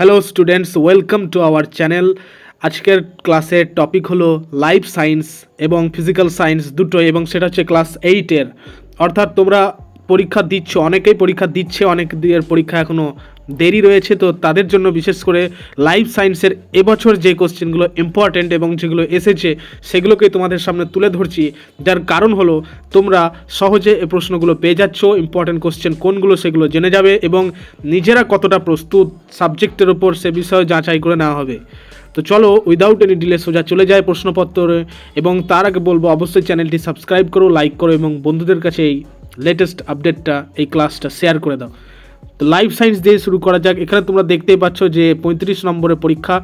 Hello students welcome to our channel আজকের ক্লাসের topic হলো লাইফ সায়েন্স এবং ফিজিক্যাল সায়েন্স দুটোই এবং সেটা হচ্ছে ক্লাস এইটের অর্থাৎ তোমরা পরীক্ষা দিচ্ছ, অনেকেই পরীক্ষা দিচ্ছে অনেকদের পরীক্ষা এখনও দেরি রয়েছে, তো তাদের জন্য বিশেষ করে লাইফ সায়েন্সের এবছর যে কোশ্চেনগুলো ইম্পর্ট্যান্ট এবং যেগুলো এসেছে, সেগুলোকে তোমাদের সামনে তুলে ধরছি। যার কারণ হলো, তোমরা সহজে এ প্রশ্নগুলো পেয়ে যাচ্ছ ইম্পর্ট্যান্ট কোশ্চেন কোনগুলো সেগুলো জেনে যাবে এবং নিজেরা কতটা প্রস্তুত সাবজেক্টের ওপর সে বিষয়ে যাচাই করে নেওয়া হবে। তো চলো উইদাউট এনি ডিলে সোজা চলে যায় প্রশ্নপত্রে এবং তার আগে বলব, অবশ্যই চ্যানেলটি সাবস্ক্রাইব করো লাইক করো এবং বন্ধুদের কাছে এই লেটেস্ট আপডেটটা এই ক্লাসটা শেয়ার করে দাও। তো লাইফ সায়েন্স দিয়ে শুরু করা যাক। এখানে তোমরা দেখতেই পাচ্ছ যে পঁয়ত্রিশ নম্বরের পরীক্ষা,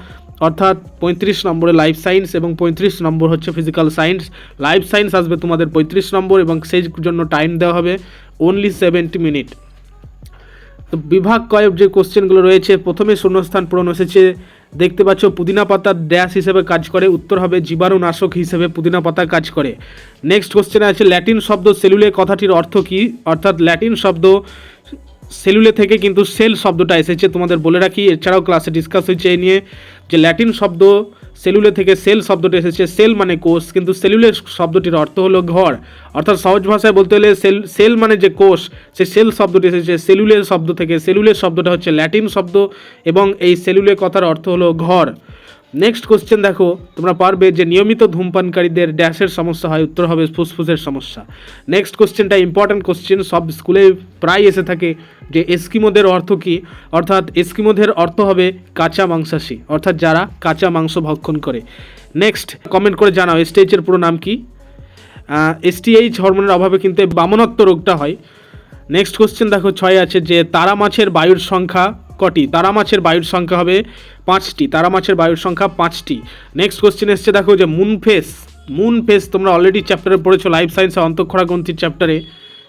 অর্থাৎ পঁয়ত্রিশ নম্বরে লাইফ সায়েন্স এবং পঁয়ত্রিশ নম্বর হচ্ছে ফিজিক্যাল সায়েন্স লাইফ সায়েন্স আসবে তোমাদের পঁয়ত্রিশ নম্বর এবং সেই জন্য টাইম দেওয়া হবে অনলি সেভেন্টি মিনিট তো বিভাগ কয়েক যে কোশ্চেনগুলো রয়েছে, প্রথমে শূন্যস্থান পূরণ এসেছে। দেখতে পাচ্ছ, পুদিনা পাতার ড্যাশ হিসেবে কাজ করে, উত্তর হবে জীবাণুনাশক হিসেবে পুদিনা পাতা কাজ করে। নেক্সট কোশ্চেনে আছে ল্যাটিন শব্দ সেলুলে কথাটির অর্থ কী? অর্থাৎ ল্যাটিন শব্দ সেলুলে থেকে কিন্তু সেল শব্দটা এসেছে। তোমাদের বলে রাখি, এছাড়াও ক্লাসে ডিসকাস হয়েছে এই নিয়ে যে ল্যাটিন শব্দ, সেলুলে থেকে সেল শব্দটা এসেছে। সেল মানে কোষ, কিন্তু সেলুলের শব্দটির অর্থ হলো ঘর। অর্থাৎ সহজ ভাষায় বলতে হলে সেল সেল মানে যে কোষ, সে সেল শব্দটি এসেছে। সেলুলের শব্দ থেকে, সেলুলের শব্দটা হচ্ছে ল্যাটিন শব্দ এবং এই সেলুলে কথার অর্থ হলো ঘর। নেক্সট কোশ্চেন দেখো, তোমরা পারবে যে নিয়মিত ধূমপানকারীদের ড্যাশের সমস্যা হয়, উত্তর হবে ফুসফুসের সমস্যা। নেক্সট কোশ্চেনটা ইম্পর্ট্যান্ট কোশ্চেন সব স্কুলে প্রায় এসে থাকে যে এস্কিমোদের অর্থ কী? অর্থাৎ এস্কিমোদের অর্থ হবে কাঁচা মাংসাশী, অর্থাৎ যারা কাঁচা মাংস ভক্ষণ করে। নেক্সট কমেন্ট করে জানাও স্টেজের পুরো নাম কি? এসটিএইচ হরমোনের অভাবে কিন্তু বামনত্ব রোগটা হয়। নেক্সট কোশ্চেন দেখো, ছয় আছে যে তারা মাছের বায়ুর সংখ্যা কটি? তারা মাছের বায়ুর সংখ্যা হবে পাঁচটি। তারা মাছের বায়ুর সংখ্যা পাঁচটি। নেক্সট কোশ্চেন এসছে, দেখো যে মুন ফেস মুন ফেস তোমরা অলরেডি চ্যাপ্টারে পড়েছো লাইফ সায়েন্সে অন্তঃক্ষরা গ্রন্থির চ্যাপ্টারে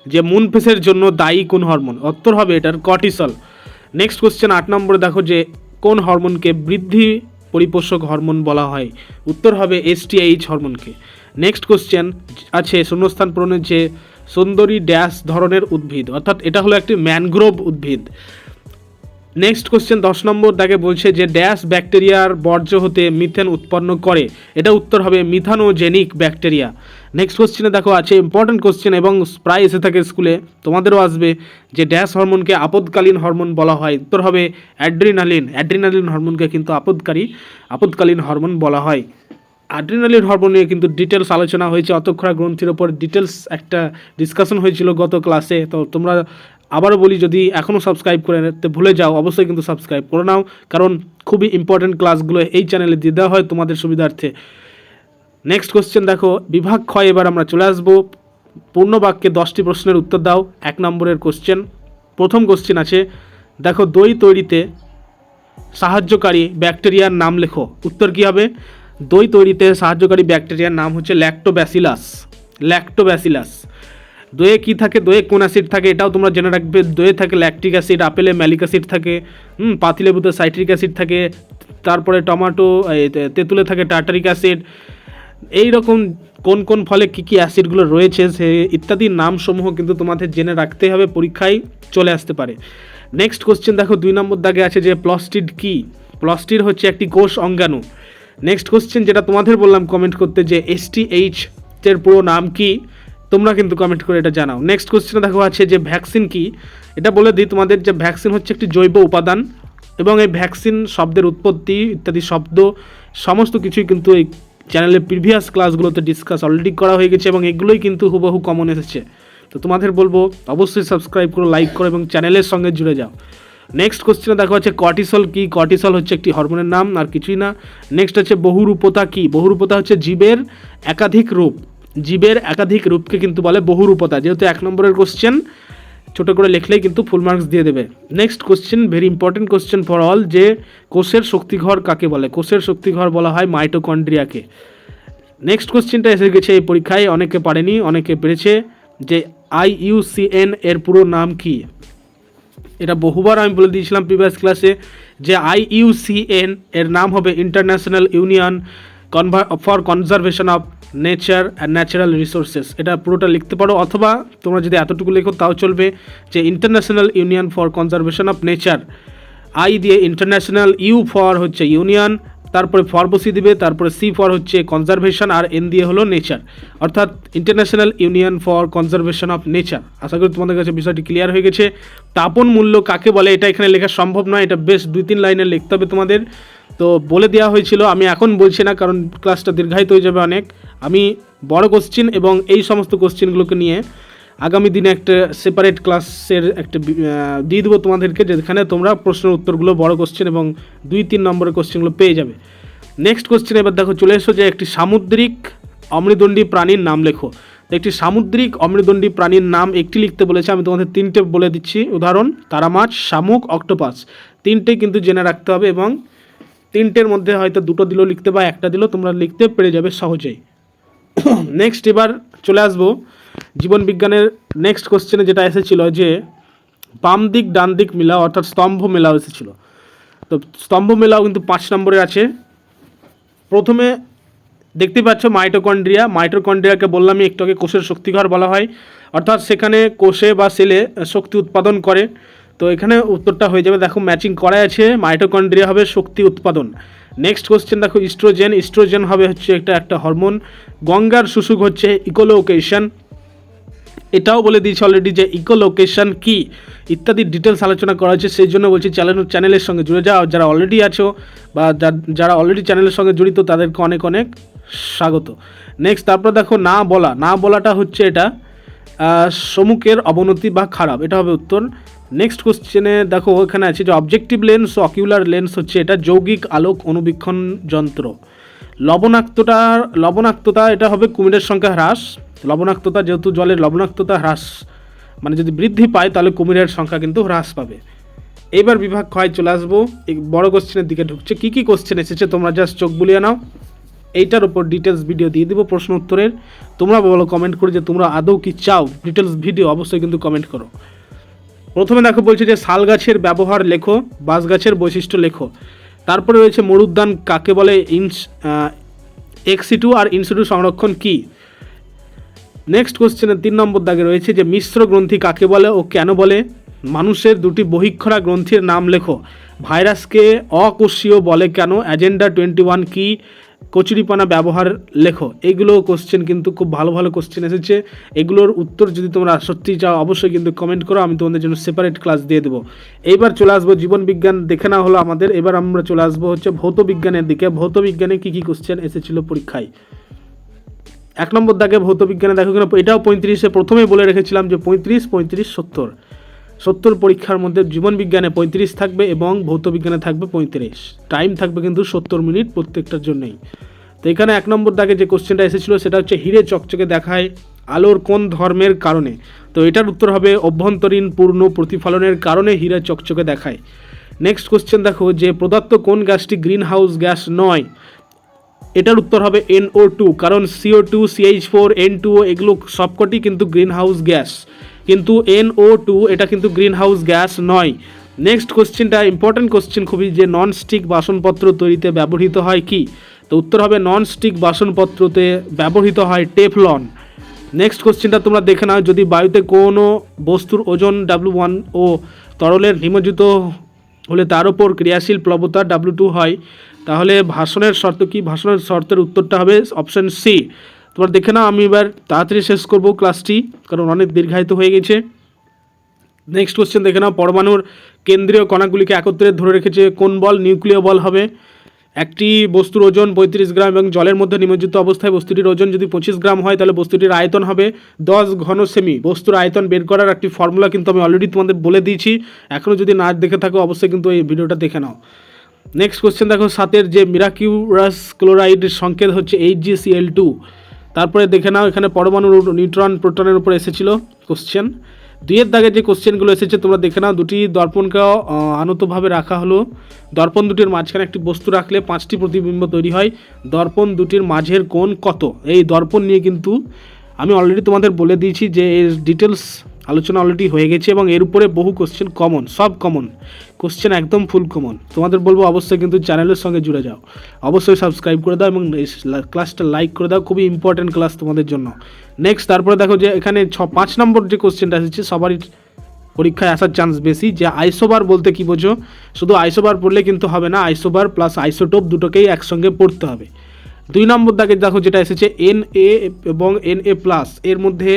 যে মুন ফেসের জন্য দায়ী কোন হরমোন উত্তর হবে এটার কর্টিসল নেক্সট কোশ্চেন আট নম্বরে, দেখো যে কোন হরমোনকে বৃদ্ধি পরিপোষক হরমোন বলা হয়? উত্তর হবে এসটিএইচ হরমোনকে নেক্সট কোশ্চেন আছে, শূন্যস্থান পূরণের যে সুন্দরী ড্যাশ ধরনের উদ্ভিদ, অর্থাৎ এটা হলো একটি ম্যানগ্রোভ উদ্ভিদ। নেক্সট কোশ্চেন দশ নম্বর দাগে বলছে যে ড্যাশ ব্যাকটেরিয়ার বর্জ্য হতে মিথেন উৎপন্ন করে। এটা উত্তর হবে মিথানোজেনিক ব্যাকটেরিয়া। নেক্সট কোশ্চেনে দেখো, আছে ইম্পর্টেন্ট কোশ্চেন এবং প্রায় এসে থাকে স্কুলে। তোমাদেরও আসবে যে ড্যাশ হরমোনকে আপদকালীন হরমোন বলা হয়। উত্তর হবে অ্যাড্রিনালিন। অ্যাড্রিনালিন হরমোনকে কিন্তু আপদকারী, আপদকালীন হরমোন বলা হয়। অ্যাড্রিনালিন হরমোন নিয়ে কিন্তু ডিটেলস আলোচনা হয়েছে। অতক্ষরা গ্রন্থির ওপর ডিটেলস একটা ডিসকাশন হয়েছিল গত ক্লাসে তো তোমরা আবারও বলি, যদি এখনও সাবস্ক্রাইব করে নিতে ভুলে যাও, অবশ্যই কিন্তু সাবস্ক্রাইব করে নাও। কারণ খুবই ইম্পর্টেন্ট ক্লাসগুলো এই চ্যানেলে দিয়ে দেওয়া হয় তোমাদের সুবিধার্থে। নেক্সট কোশ্চেন দেখো, বিভাগ ক্ষয় এবার আমরা চলে আসব। পূর্ণ বাক্যে দশটি প্রশ্নের উত্তর দাও, এক নম্বরের কোশ্চেন প্রথম কোশ্চেন আছে, দেখো দই তৈরিতে সাহায্যকারী ব্যাকটেরিয়ার নাম লেখো। উত্তর কী হবে? দই তৈরিতে সাহায্যকারী ব্যাকটেরিয়ার নাম হচ্ছে ল্যাক্টোব্যাসিলাস ল্যাক্টোব্যাসিলাস দইয়ে কী থাকে? দইয়ে কোন অ্যাসিড থাকে? এটাও তোমরা জেনে রাখবে। দইয়ে থাকে ল্যাকটিক অ্যাসিড আপেলে ম্যালিক অ্যাসিড থাকে, হুম, পাতিলেবুতে সাইট্রিক অ্যাসিড থাকে, তারপরে টমেটো তেঁতুলে থাকে টার্টারিক অ্যাসিড এই রকম কোন কোন ফলে কী কী অ্যাসিডগুলো রয়েছে, সে ইত্যাদি নামসমূহ কিন্তু তোমাদের জেনে রাখতে হবে, পরীক্ষায় চলে আসতে পারে। নেক্সট কোশ্চেন দেখো, দুই নম্বর দাগে আছে যে প্লস্টিড কি? প্লস্টিড হচ্ছে একটি কোষ অঙ্গাণু। নেক্সট কোশ্চেন যেটা তোমাদের বললাম কমেন্ট করতে যে এসটিএইচ এর পুরো নাম কি? তোমরা কিন্তু কমেন্ট করে এটা জানাও। নেক্সট কোশ্চেনে দেখো আছে যে ভ্যাকসিন কি? এটা বলে দিই তোমাদের যে ভ্যাকসিন হচ্ছে একটি জৈব উপাদান এবং এই ভ্যাকসিন শব্দের উৎপত্তি ইত্যাদি শব্দ সমস্ত কিছুই কিন্তু এই চ্যানেলের প্রিভিয়াস ক্লাসগুলোতে ডিসকাস অলরেডি করা হয়ে গেছে এবং এগুলোই কিন্তু হুবহু কমন এসেছে। তো তোমাদের বলব, অবশ্যই সাবস্ক্রাইব করো লাইক করো এবং চ্যানেলের সঙ্গে জুড়ে যাও। নেক্সট কোশ্চেনে দেখা হচ্ছে কর্টিসল কি? কর্টিসল হচ্ছে একটি হরমোনের নাম, আর কিছুই না। নেক্সট হচ্ছে বহুরূপতা কি? বহুরূপতা হচ্ছে জীবের একাধিক রূপ। জীবের একাধিক রূপকে কিন্তু বলে বহুরূপতা যেহেতু এক নম্বরের কোশ্চেন ছোটো করে লিখলেই কিন্তু ফুল মার্কস দিয়ে দেবে। Next question very important question for all যে কোষের শক্তিঘর কাকে বলে? কোষের শক্তিঘর বলা হয় মাইটোকন্ড্রিয়াকে নেক্সট কোশ্চেনটা এসে গেছে এই পরীক্ষায়, অনেকে পারেনি, অনেকে পেরেছে, যে আই আইইউসিএন এর পুরো নাম কি? এটা বহুবার আমি বলে দিয়েছিলাম প্রিভিয়াস ক্লাসে যে আই আইইউসিএন এর নাম হবে international union conveyor for conservation of nature and natural resources এটা পুরোটা লিখতে পারো, অথবা তোমরা যদি এতটুকু লেখো, তাও চলবে যে international union for conservation of nature I দিয়ে ইন্টারন্যাশনাল ইউ ফর হচ্ছে ইউনিয়ন তারপরে ফর বসিয়ে দিবে, তারপরে সি ফর হচ্ছে কনজারভেশন আর এন দিয়ে হলো নেচার অর্থাৎ international union for conservation of nature আশা করি তোমাদের কাছে বিষয়টি ক্লিয়ার হয়ে গেছে। তাপন মূল্য কাকে বলে, এটা এখানে লেখা সম্ভব নয়, এটা বেশ দুই তিন লাইনে লিখতে হবে তোমাদের। তো বলে দেওয়া হয়েছিল, আমি এখন বলছি না, কারণ ক্লাসটা দীর্ঘায়িত হয়ে যাবে অনেক। আমি বড় কোশ্চিন এবং এই সমস্ত কোশ্চিনগুলোকে নিয়ে আগামী দিনে একটা সেপারেট ক্লাসের একটা দিয়ে দেবো তোমাদেরকে, যেখানে তোমরা প্রশ্নের উত্তরগুলো, বড় কোশ্চেন এবং দুই তিন নম্বরের কোশ্চেনগুলো পেয়ে যাবে। নেক্সট কোশ্চেন এবার দেখো, চলে এসো যে একটি সামুদ্রিক অমৃদণ্ডী প্রাণীর নাম লেখো। একটি সামুদ্রিক অমৃদণ্ডী প্রাণীর নাম একটি লিখতে বলেছে, আমি তোমাদের তিনটে বলে দিচ্ছি। উদাহরণ তারা মাছ শামুক, অক্টোপাস। তিনটে কিন্তু জেনে রাখতে হবে এবং তিনটের মধ্যে হয়তো দুটো দিলেও লিখতে বা একটা দিলেও তোমরা লিখতে পেরে যাবে সহজেই। নেক্সট এবার চলে আসব জীবন বিজ্ঞানের নেক্সট কোশ্চেনে যেটা এসেছিল যে বাম দিক, ডান দিক মেলা অর্থাৎ স্তম্ভ মেলাও এসেছিল। তো স্তম্ভ মেলাও কিন্তু পাঁচ নম্বরে আছে। প্রথমে দেখতে পাচ্ছ মাইটোকন্ড্রিয়া মাইটোকন্ড্রিয়াকে বললামই, একটু আগে কোষের শক্তিঘর বলা হয়। অর্থাৎ সেখানে কোষে বা সেলে শক্তি উৎপাদন করে। তো এখানে উত্তরটা হয়ে যাবে। দেখো ম্যাচিং করা আছে। মাইটোকন্ড্রিয়া হবে শক্তি উৎপাদন। নেক্সট কোশ্চেন দেখো ইস্ট্রোজেন ইস্ট্রোজেন হবে হচ্ছে একটা একটা হরমোন গঙ্গার শুশুক হচ্ছে ইকোলোকেশন এটাও বলে দিয়েছি অলরেডি যে ইকোলোকেশন কি, ইত্যাদি ডিটেলস আলোচনা করা হয়েছে, সেই জন্য বলছি চ্যানেল চ্যানেলের সঙ্গে জুড়ে যাও, যারা অলরেডি আছো বা যারা অলরেডি চ্যানেলের সঙ্গে জড়িত, তাদেরকে অনেক অনেক স্বাগত। নেক্সট তারপর দেখো না বলা, না বলাটা হচ্ছে এটা সম্মুখের অবনতি বা খারাপ, এটা হবে উত্তর। নেক্সট কোশ্চেনে দেখো, ওখানে আছে যে অবজেক্টিভ লেন্স অকিউলার লেন্স হচ্ছে এটা যৌগিক আলোক অনুবীক্ষণ যন্ত্র। লবণাক্তটা, লবণাক্ততা, এটা হবে কুমিরের সংখ্যা হ্রাস। লবণাক্ততা যেহেতু জলের লবণাক্ততা হ্রাস মানে যদি বৃদ্ধি পায় তাহলে কুমিরের সংখ্যা কিন্তু হ্রাস পাবে। এবার বিভাগ ক্ষয় চলে আসব। বড় কোশ্চেনের দিকে ঢুকছে। কী কী কোশ্চেন এসেছে তোমরা জাস্ট চোখ বুলিয়ে নাও। এইটার উপর ডিটেলস ভিডিও দিয়ে দেবো প্রশ্ন উত্তরের। তোমরা বলো কমেন্ট করে যে তোমরা আদৌ কি চাও ডিটেলস ভিডিও অবশ্যই কিন্তু কমেন্ট করো। প্রথমে দেখো বলছে যে, শাল গাছের ব্যবহার লেখো, বাঁশ গাছের বৈশিষ্ট্য লেখো। তারপরে রয়েছে মরুদ্যান, কাকে বলে ইনস এক্সিটু আর ইনসিটু সংরক্ষণ কি? নেক্সট কোশ্চেনের তিন নম্বর দাগে রয়েছে যে, মিশ্র গ্রন্থি কাকে বলে ও কেন বলে? মানুষের দুটি বহিক্ষরা গ্রন্থির নাম লেখো। ভাইরাসকে অকোষীয় বলে কেন? অ্যাজেন্ডা টোয়েন্টি ওয়ান কি? কচুরিপানা ব্যবহার লেখো। এগুলো কোশ্চেন কিন্তু খুব ভালো ভালো কোশ্চেন এসেছে। এগুলোর উত্তর যদি তোমরা সত্যি চাও, অবশ্যই কিন্তু কমেন্ট করো, আমি তোমাদের জন্য সেপারেট ক্লাস দিয়ে দেবো। এইবার চলে আসব জীবন বিজ্ঞান, দেখে না হলো আমাদের। এবার আমরা চলে আসব হচ্ছে ভৌত বিজ্ঞানের দিকে। ভৌত বিজ্ঞানে কী কী কোশ্চেন এসেছিল পরীক্ষায়? এক নম্বর দাগে ভৌত বিজ্ঞানে দেখো কিনা, এটাও পঁয়ত্রিশে, প্রথমেই বলে রেখেছিলাম যে পঁয়ত্রিশ পঁয়ত্রিশ, সত্তর। সত্তর পরীক্ষার মধ্যে জীবন বিজ্ঞানে পঁয়ত্রিশ থাকবে এবং ভৌত বিজ্ঞানে থাকবে পঁয়ত্রিশ। টাইম থাকবে কিন্তু সত্তর মিনিট প্রত্যেকটার জন্যই। তো এখানে এক নম্বর দাগে যে কোশ্চেনটা এসেছিল, সেটা হচ্ছে হিরে চকচকে দেখায় আলোর কোন ধর্মের কারণে। তো এটার উত্তর হবে অভ্যন্তরীণ পূর্ণ প্রতিফলনের কারণে হিরে চকচকে দেখায়। নেক্সট কোশ্চেন দেখো যে প্রদত্ত কোন গ্যাসটি গ্রিন হাউস গ্যাস নয়? এটার উত্তর হবে এনও টু কারণ C O two C H four N two এগুলো সবকটি কিন্তু গ্রিন হাউস গ্যাস। কিন্তু এনও টু এটা কিন্তু গ্রিন হাউস গ্যাস নয় নেক্সট কোশ্চেনটা ইম্পর্ট্যান্ট কোশ্চেন খুবই, যে নন স্টিক বাসনপত্র তৈরিতে ব্যবহৃত হয় কি? তো উত্তর হবে নন স্টিক বাসনপত্রতে ব্যবহৃত হয় টেফলন নেক্সট কোশ্চেনটা তোমরা দেখে নাও, যদি বায়ুতে কোনো বস্তুর ওজন ডাব্লু ওয়ান ও তরলের নিমজ্জিত হলে তার ওপর ক্রিয়াশীল প্লবতা ডাব্লু টু হয়, তাহলে ভাষণের শর্ত কি? ভাষণের শর্তের উত্তরটা হবে অপশন সি তোমরা দেখে নাও, আমি এবার তাড়াতাড়ি শেষ করব ক্লাসটি কারণ অনেক দীর্ঘায়িত হয়ে গেছে। নেক্সট কোশ্চেন দেখে নাও, পরমাণুর কেন্দ্রীয় কণাগুলিকে একত্রে ধরে রেখেছে, কোন বল নিউক্লিয় বল হবে? একটি বস্তুর ওজন পঁয়ত্রিশ গ্রাম এবং জলের মধ্যে নিমজ্জিত অবস্থায় বস্তুটির ওজন যদি পঁচিশ গ্রাম হয়, তাহলে বস্তুটির আয়তন হবে দশ ঘন সেমি। বস্তুর আয়তন বের করার একটি ফর্মুলা কিন্তু আমি অলরেডি তোমাদের বলে দিয়েছি। এখনও যদি না দেখে থাকো, অবশ্যই কিন্তু এই ভিডিওটা দেখে নাও। নেক্সট কোশ্চেন দেখো, সাতের যে মিরাকিউরাস ক্লোরাইড সংকেত হচ্ছে H G C L two তারপরে দেখে নাও, এখানে পরমাণু নিউট্রন প্রোটনের উপর এসেছিল কোশ্চেন দুইয়ের দাগে যে কোশ্চেনগুলো এসেছে, তোমরা দেখে নাও, দুটি দর্পণকে আনতভাবে রাখা হলো। দর্পণ দুটির মাঝখানে একটি বস্তু রাখলে পাঁচটি প্রতিবিম্ব তৈরি হয়। দর্পণ দুটির মাঝের কোণ কত? এই দর্পণ নিয়ে কিন্তু আমি অলরেডি তোমাদের বলে দিয়েছি যে এর ডিটেলস আলোচনা অলরেডি হয়ে গেছে এবং এর উপরে বহু কোশ্চেন কমন সব কমন কোশ্চেন একদম ফুল কমন তোমাদের বলব অবশ্যই কিন্তু চ্যানেলের সঙ্গে জুড়ে যাও। অবশ্যই সাবস্ক্রাইব করে দাও এবং ক্লাসটা লাইক করে দাও। খুবই ইম্পর্ট্যান্ট ক্লাস তোমাদের জন্য। নেক্সট তারপরে দেখো যে এখানে ছ, পাঁচ নম্বর যে কোশ্চেনটা এসেছে, সবারই পরীক্ষায় আসার চান্স বেশি। যে আইসোবার বলতে কি বোঝো? শুধু আইসোবার পড়লে কিন্তু হবে না আইসোবার প্লাস আইসোটোপ দুটোকেই একসঙ্গে পড়তে হবে। দুই নম্বর দাগে দেখো যেটা এসেছে এন এ এবং এন এ প্লাস এর মধ্যে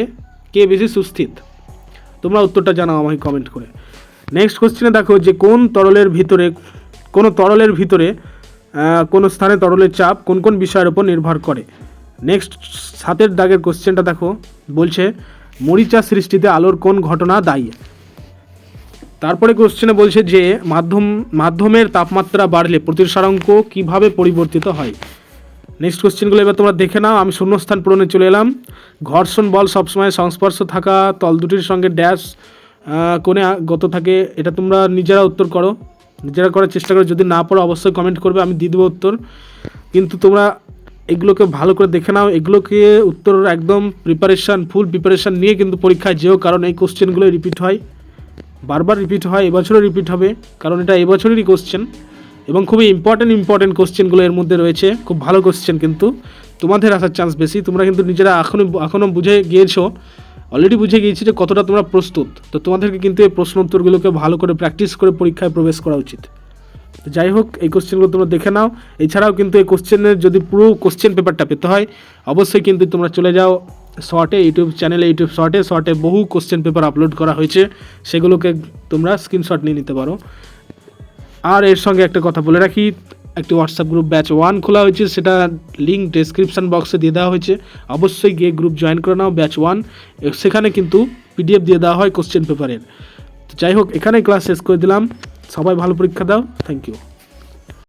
কে বেশি সুস্থিত? তোমরা উত্তরটা জানাও আমাকে কমেন্ট করে। নেক্সট কোশ্চেনে দেখো যে কোন তরলের ভিতরে, কোন তরলের ভিতরে কোন স্থানে তরলের চাপ কোন কোন বিষয়ের উপর নির্ভর করে? নেক্সট সাতের দাগের কোশ্চেনটা দেখো, বলছে, মরিচা সৃষ্টিতে আলোর কোন ঘটনা দায়ী? তারপরে কোশ্চেনে বলছে যে, মাধ্যম, মাধ্যমের তাপমাত্রা বাড়লে প্রতিসারাঙ্ক কীভাবে পরিবর্তিত হয়? নেক্সট কোশ্চেনগুলো এবার তোমরা দেখে নাও। আমি শূন্যস্থান পূরণে চলে এলাম। ঘর্ষণ বল সবসময় সংস্পর্শ থাকা, তল দুটির সঙ্গে ড্যাশ কোণে গত থাকে, এটা তোমরা নিজেরা উত্তর করো। নিজেরা করার চেষ্টা করো। যদি না পড়ো, অবশ্যই কমেন্ট করবে, আমি দিয়ে দেবো উত্তর। কিন্তু তোমরা এগুলোকে ভালো করে দেখে নাও। এগুলোকে উত্তর একদম প্রিপারেশান ফুল প্রিপারেশান নিয়ে কিন্তু পরীক্ষায় যেও, কারণ এই কোশ্চেনগুলো রিপিট হয়। বারবার রিপিট হয়, এবছরও রিপিট হবে, কারণ এটা এবছরেরই কোশ্চেন এবং খুবই ইম্পর্টেন্ট ইম্পর্টেন্ট কোশ্চেনগুলো এর মধ্যে রয়েছে। খুব ভালো কোশ্চেন কিন্তু। তোমাদের আসার চান্স বেশি। তোমরা কিন্তু নিজেরা এখনও এখনও বুঝে গিয়েছো। অলরেডি বুঝে গিয়েছি যে কতটা তোমরা প্রস্তুত। তো তোমাদেরকে কিন্তু এই প্রশ্ন উত্তরগুলোকে ভালো করে প্র্যাকটিস করে পরীক্ষায় প্রবেশ করা উচিত। যাই হোক, এই কোশ্চেনগুলো তোমরা দেখে নাও। এছাড়াও কিন্তু এই কোশ্চেনের যদি পুরো কোশ্চেন পেপারটা পেতে হয়, অবশ্যই কিন্তু তোমরা চলে যাও শর্টে ইউটিউব চ্যানেলে ইউটিউব শর্টে শর্টে বহু কোশ্চেন পেপার আপলোড করা হয়েছে। সেগুলোকে তোমরা স্ক্রিনশট নিয়ে নিতে পারো। আর এর সঙ্গে একটা কথা বলে রাখি, একটি হোয়াটসঅ্যাপ গ্রুপ ব্যাচ ওয়ান খোলা হয়েছে, সেটা লিঙ্ক ডেসক্রিপশন বক্সে দিয়ে দেওয়া হয়েছে। অবশ্যই গিয়ে গ্রুপ জয়েন করে নাও ব্যাচ ওয়ান সেখানে কিন্তু পিডিএফ দিয়ে দেওয়া হয় কোশ্চেন পেপারের তো যাই হোক, এখানেই ক্লাস শেষ করে দিলাম। সবাই ভালো পরীক্ষা দাও। Thank you